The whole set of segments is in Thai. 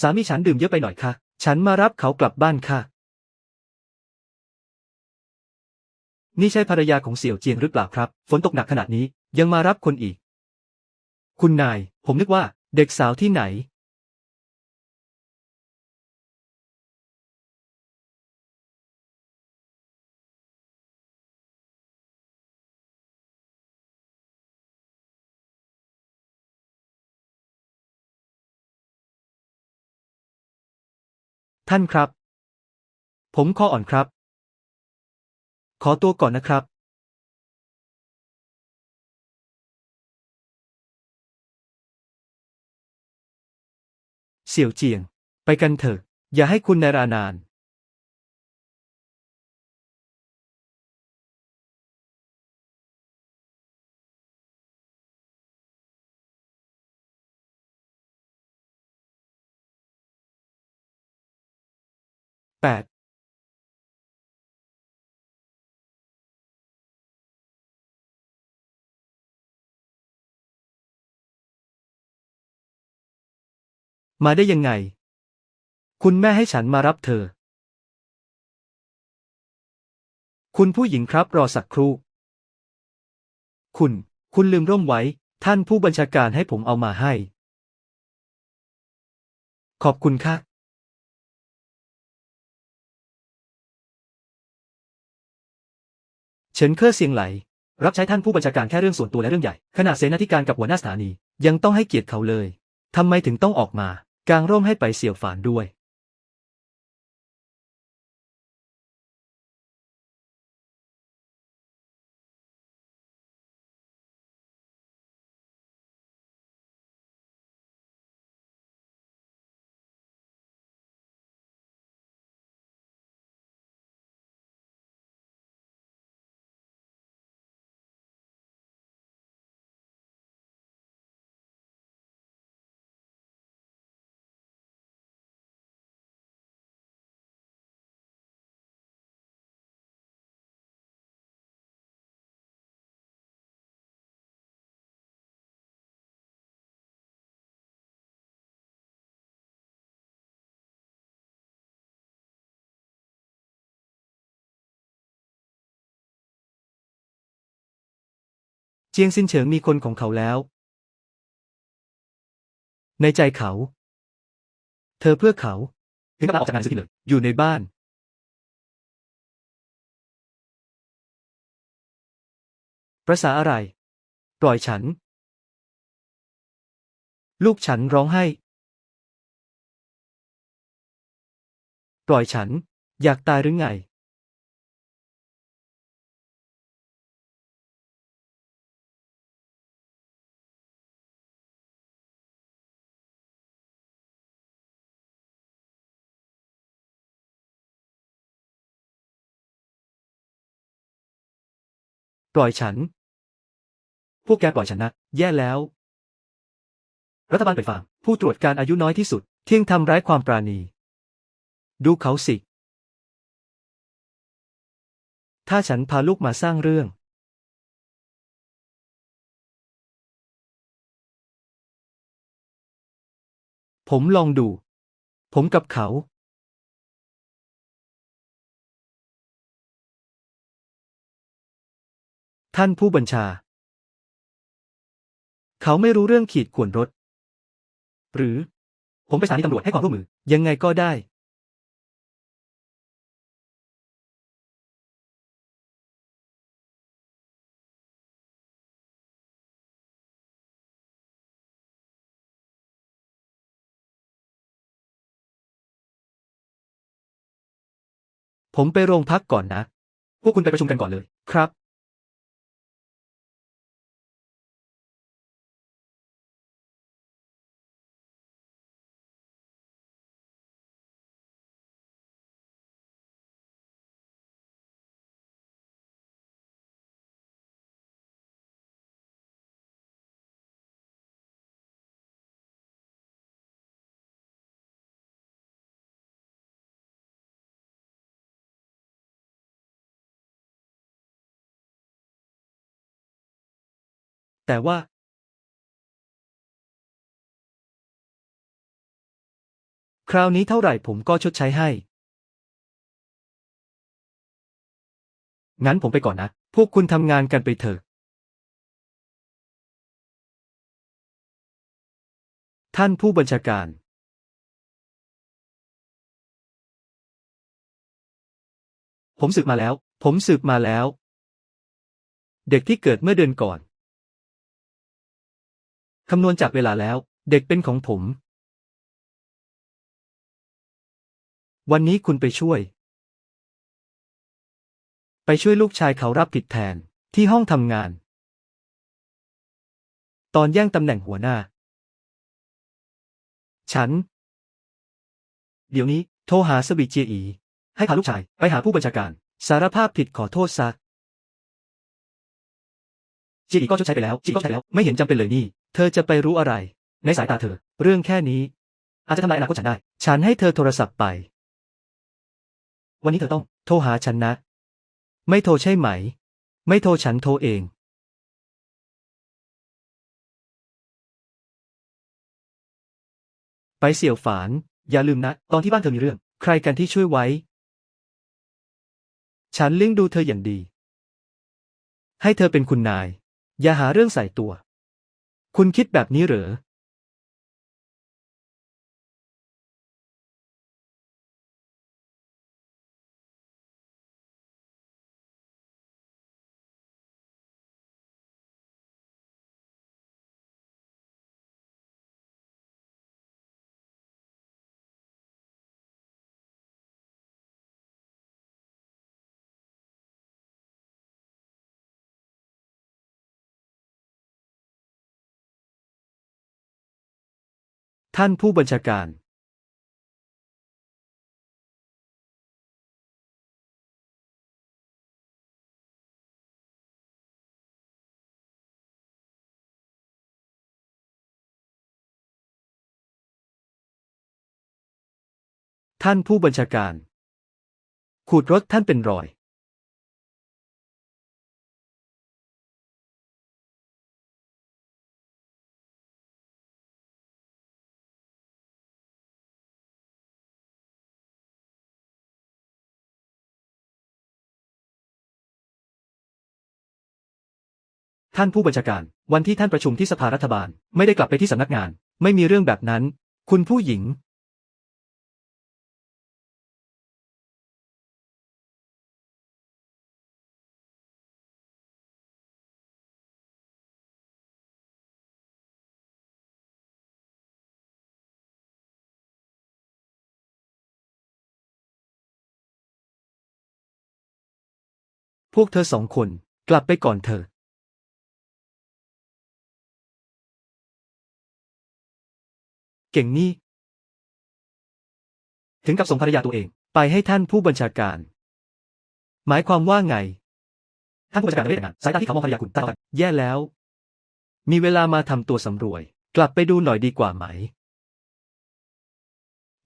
สามีฉันดื่มเยอะไปหน่อยค่ะ ฉันมารับเขากลับบ้านค่ะ นี่ใช่ภรรยาของเสี่ยวเจียงหรือเปล่าครับ ฝนตกหนักขนาดนี้ยังมารับคนอีก คุณนาย ผมนึกว่า เด็กสาวที่ไหน ท่านครับ ผมคออ่อนครับ ขอตัวก่อนนะครับ เสี่ยวเจียง ไปกันเถอะ อย่าให้คุณนารานาน ดมาได้ยังไง คุณแม่ให้ฉันมารับเธอ คุณผู้หญิงครับรอสักครู่ คุณ คุณลืมร่มไว้ ท่านผู้บัญชาการให้ผมเอามาให้ ขอบคุณค่ะ เฉินเคอเซียงไหล รับใช้ท่านผู้บัญชาการแค่เรื่องส่วนตัวและเรื่องใหญ่ ขณะเสนาธิการกับหัวหน้าสถานี ยังต้องให้เกียรติเขาเลย ทำไมถึงต้องออกมากางร่มให้ไปเสี่ยวฝานด้วย เจียงซินเฉิงมีคนของเขาแล้ว ในใจเขา เธอเพื่อเขาถึงกับลาออกจากงานสักทีเลยอยู่ในบ้าน ประษาอะไร ปล่อยฉัน ลูกฉันร้องไห้ ปล่อยฉัน อยากตายหรือไง ปล่อยฉัน พวกแกปล่อยฉันนะ แย่แล้ว รัฐบาลไปฟาร์มผู้ตรวจการอายุน้อยที่สุด เที่ยงทำร้ายความปราณี ดูเขาสิ ถ้าฉันพาลูกมาสร้างเรื่อง ผมลองดู ผมกับเขา ท่านผู้บัญชา เขาไม่รู้เรื่องขีดข่วนรถ หรือ ผมไปสถานีตำรวจให้ความร่วมมือ ยังไงก็ได้ ผมไปโรงพักก่อนนะ พวกคุณไปประชุมกันก่อนเลย ครับ แต่ว่าคราวนี้เท่าไหร่ผมก็ชดใช้ให้ งั้นผมไปก่อนนะ พวกคุณทำงานกันไปเถอะ ท่านผู้บัญชาการ ผมสืบมาแล้ว ผมสืบมาแล้ว เด็กที่เกิดเมื่อเดือนก่อน คำนวณจากเวลาแล้ว เด็กเป็นของผม วันนี้คุณไปช่วย ไปช่วยลูกชายเขารับผิดแทนที่ห้องทำงาน ตอนแย่งตำแหน่งหัวหน้า ฉัน เดี๋ยวนี้ โทรหาสวิเจียอี ให้พาลูกชาย ไปหาผู้บัญชาการ สารภาพผิดขอโทษซะจีอีก็ชดใช้ไปแล้วจีก็ใช้แล้ว ไม่เห็นจำเป็นเลยนี่ เธอจะไปรู้อะไร ในสายตาเธอ เรื่องแค่นี้ อาจจะทำลายอนาคตฉันได้ ฉันให้เธอโทรศัพท์ไป วันนี้เธอต้อง โทรหาฉันนะ ไม่โทรใช่ไหม ไม่โทรฉันโทรเอง ไปเสี่ยวฝาน อย่าลืมนะ ตอนที่บ้านเธอมีเรื่อง ใครกันที่ช่วยไว้ ฉันเลี้ยงดูเธออย่างดี ให้เธอเป็นคุณนาย อย่าหาเรื่องใส่ตัว คุณคิดแบบนี้เหรอ ท่านผู้บัญชาการท่านผู้บัญชาการ ขูดรถท่านเป็นรอย ท่านผู้บัญชาการ วันที่ท่านประชุมที่สภารัฐบาล ไม่ได้กลับไปที่สำนักงาน ไม่มีเรื่องแบบนั้น คุณผู้หญิง พวกเธอสองคน กลับไปก่อนเถอะ เก่งนี่ ถึงกับส่งภรรยาตัวเอง ไปให้ท่านผู้บัญชาการ หมายความว่าไง ท่านผู้บัญชาการไม่ได้แต่งงานสายตาที่เขามองภรรยาคุณตากันแย่แล้ว มีเวลามาทำตัวสำรวย กลับไปดูหน่อยดีกว่าไหม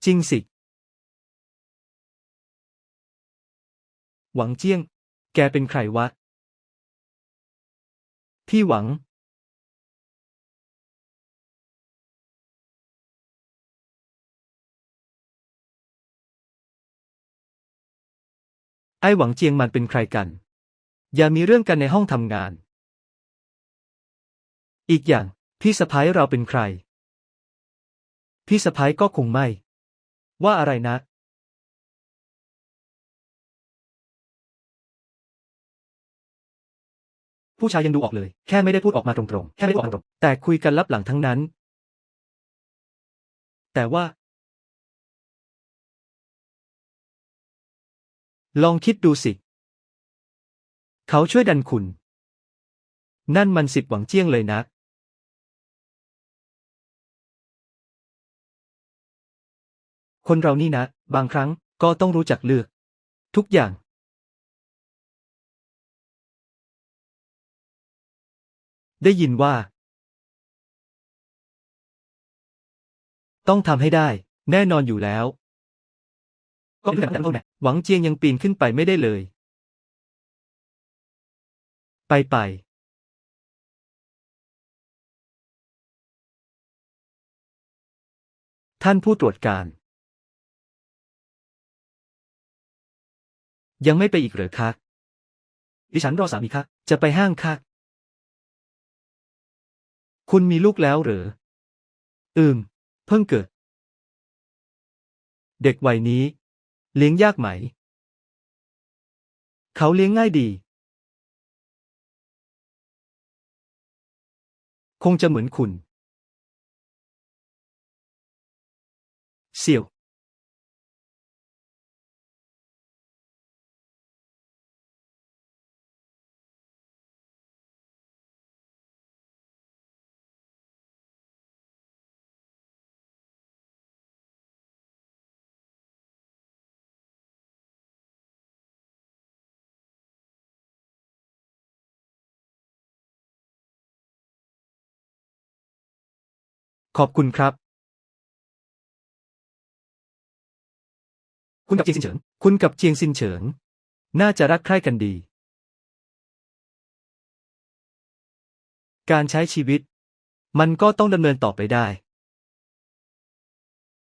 จริงสิ หวังเจี้ยง แกเป็นใครวะ พี่หวัง ไอ้หวังเจียงมันเป็นใครกัน อย่ามีเรื่องกันในห้องทำงาน อีกอย่าง พี่สะพ้ายเราเป็นใคร พี่สะพ้ายก็คงไม่ ว่าอะไรนะ ผู้ชายยังดูออกเลย แค่ไม่ได้พูดออกมาตรงๆ แค่ไม่ได้ออกมาตรงๆแต่คุยกันลับหลังทั้งนั้น แต่ว่า ลองคิดดูสิ เขาช่วยดันคุณ นั่นมันสิบหวังเจี้ยงเลยนะคนเรานี่นะ บางครั้งก็ต้องรู้จักเลือก ทุกอย่าง ได้ยินว่า ต้องทำให้ได้ แน่นอนอยู่แล้ว ก็เป็นแบบนั้นหละหวังเจียงยังปีนขึ้นไปไม่ได้เลย ไปไปท่านผู้ตรวจการ ยังไม่ไปอีกเหรอคะดิฉันรอสามีคะจะไปห้างค่ะ คุณมีลูกแล้วเหรอ อืม เพิ่งเกิด เด็กวัยนี้ เลี้ยงยากไหม เขาเลี้ยงง่ายดี คงจะเหมือนคุณ เสี่ยว ขอบคุณครับ คุณกับเจียงซินเฉิงคุณกับเจียงซินเฉิงน่าจะรักใคร่กันดี การใช้ชีวิต มันก็ต้องดำเนินต่อไปได้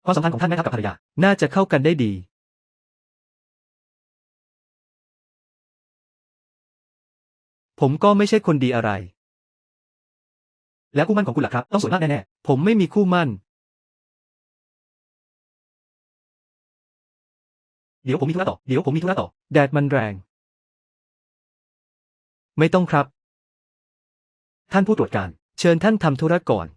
ความสัมพันธ์ของท่านแม่ทัพกับภรรยา น่าจะเข้ากันได้ดี ผมก็ไม่ใช่คนดีอะไร แล้วคู่มั่นของคุณล่ะครับ ต้องสวยมากแน่ๆ ผมไม่มีคู่มั่น เดี๋ยวผมมีธุระต่อ เดี๋ยวผมมีธุระต่อ แดดมันแรง ไม่ต้องครับ ท่านผู้ตรวจการ เชิญท่านทำธุระก่อน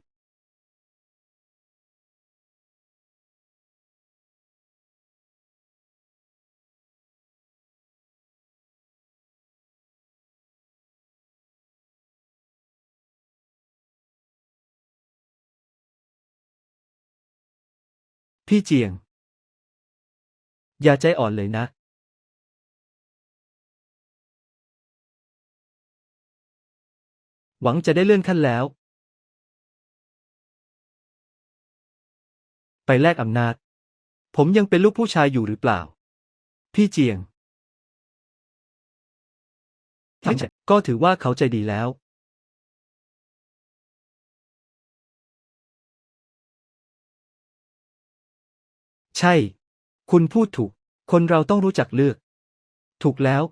พี่เจียง อย่าใจอ่อนเลยนะ หวังจะได้เลื่อนขั้นแล้ว ไปแลกอำนาจ ผมยังเป็นลูกผู้ชายอยู่หรือเปล่า พี่เจียงไม่ใช่ก็ถือว่าเขาใจดีแล้ว ใช่ คุณพูดถูก คนเราต้องรู้จักเลือก ถูกแล้ว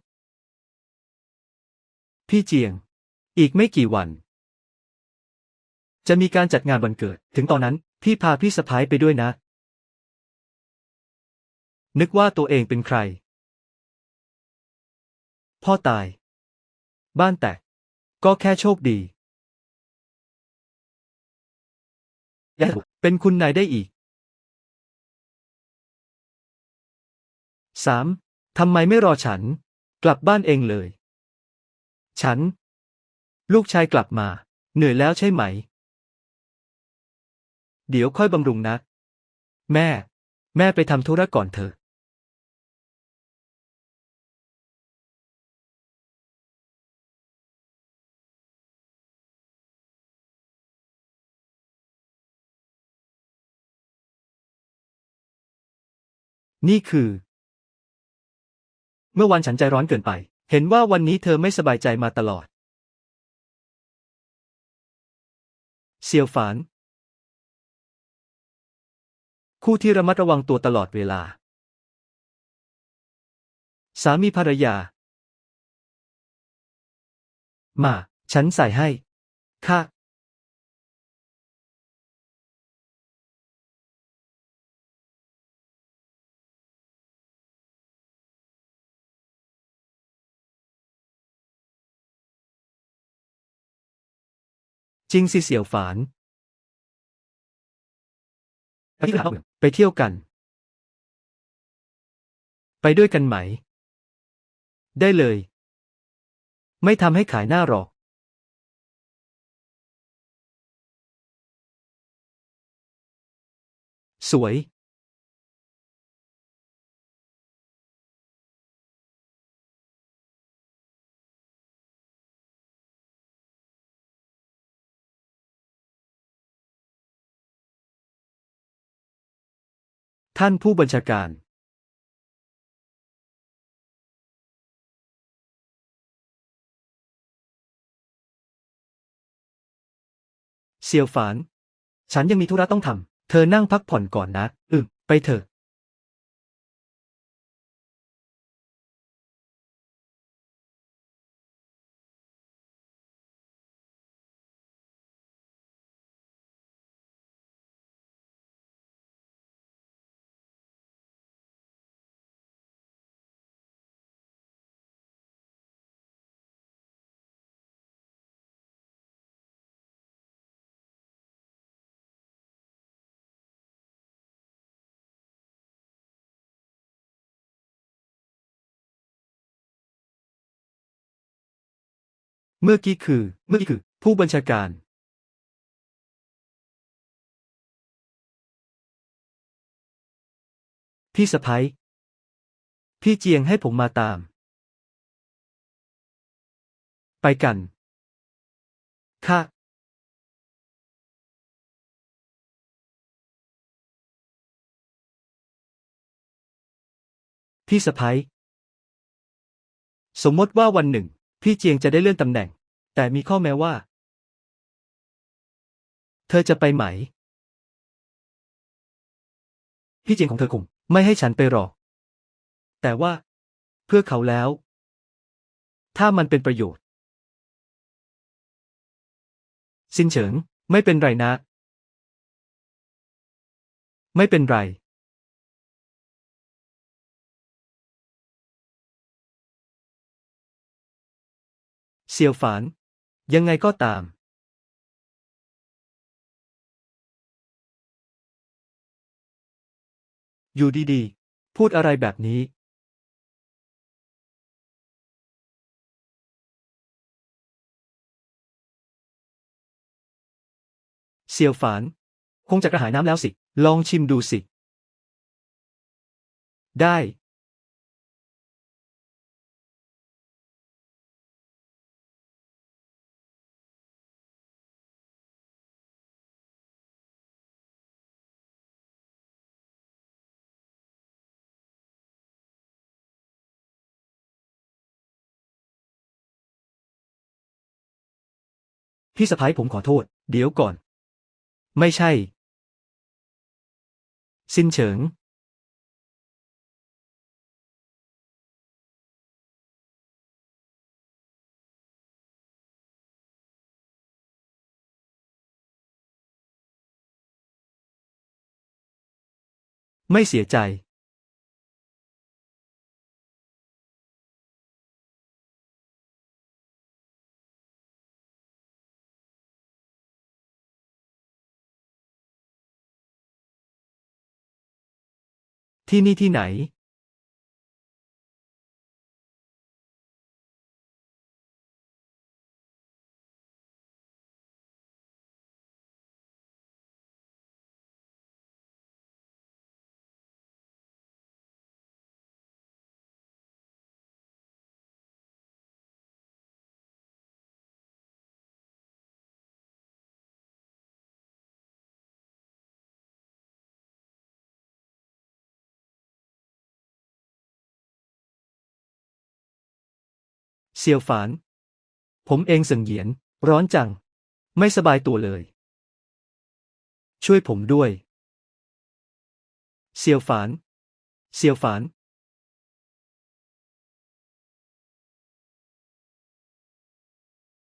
พี่เจียง อีกไม่กี่วัน จะมีการจัดงานวันเกิด ถึงตอนนั้น พี่พาพี่สะพ้ายไปด้วยนะ นึกว่าตัวเองเป็นใคร พ่อตาย บ้านแตก ก็แค่โชคดี เป็นคุณนายได้อีก สามทำไมไม่รอฉัน กลับบ้านเองเลย ฉัน ลูกชายกลับมา เหนื่อยแล้วใช่ไหม เดี๋ยวค่อยบำรุงนะ แม่ แม่ไปทำธุระก่อนเถอะนี่คือ เมื่อวันฉันใจร้อนเกินไป เห็นว่าวันนี้เธอไม่สบายใจมาตลอด เซียวฝาน คู่ที่ระมัดระวังตัวตลอดเวลา สามีภรรยา มา ฉันใส่ให้ ค่ะ จริงสิเสี่ยวฝานไปที่หาดไปเที่ยวกัน ไปด้วยกันไหม ได้เลย ไม่ทำให้ขายหน้าหรอก สวย ท่านผู้บัญชาการเซียวฝาน ฉันยังมีธุระต้องทำ เธอนั่งพักผ่อนก่อนนะ อืมไปเถอะ เมื่อกี้คือ เมื่อกี้คือ ผู้บัญชาการ พี่สะพ้ยพี่เจียงให้ผมมาตาม ไปกัน ค่ะ พี่สะพ้ยสมมติว่าวันหนึ่ง พี่เจียงจะได้เลื่อนตำแหน่ง แต่มีข้อแม้ว่า เธอจะไปไหม พี่เจียงของเธอคงไม่ให้ฉันไปรอ แต่ว่า เพื่อเขาแล้ว ถ้ามันเป็นประโยชน์ซินเฉิงไม่เป็นไรนะ ไม่เป็นไร เสี่ยวฝาน ยังไงก็ตามอยู่ดีๆ พูดอะไรแบบนี้ เสี่ยวฝาน คงจะกระหายน้ำแล้วสิ ลองชิมดูสิ ได้ พี่สะพ้ายผมขอโทษ เดี๋ยวก่อน ไม่ใช่ซินเฉิง ไม่เสียใจ ที่นี่ที่ไหน เซียวฝาน ผมเองเสิงเหยียน ร้อนจัง ไม่สบายตัวเลย ช่วยผมด้วย เซียวฝาน เซียวฝาน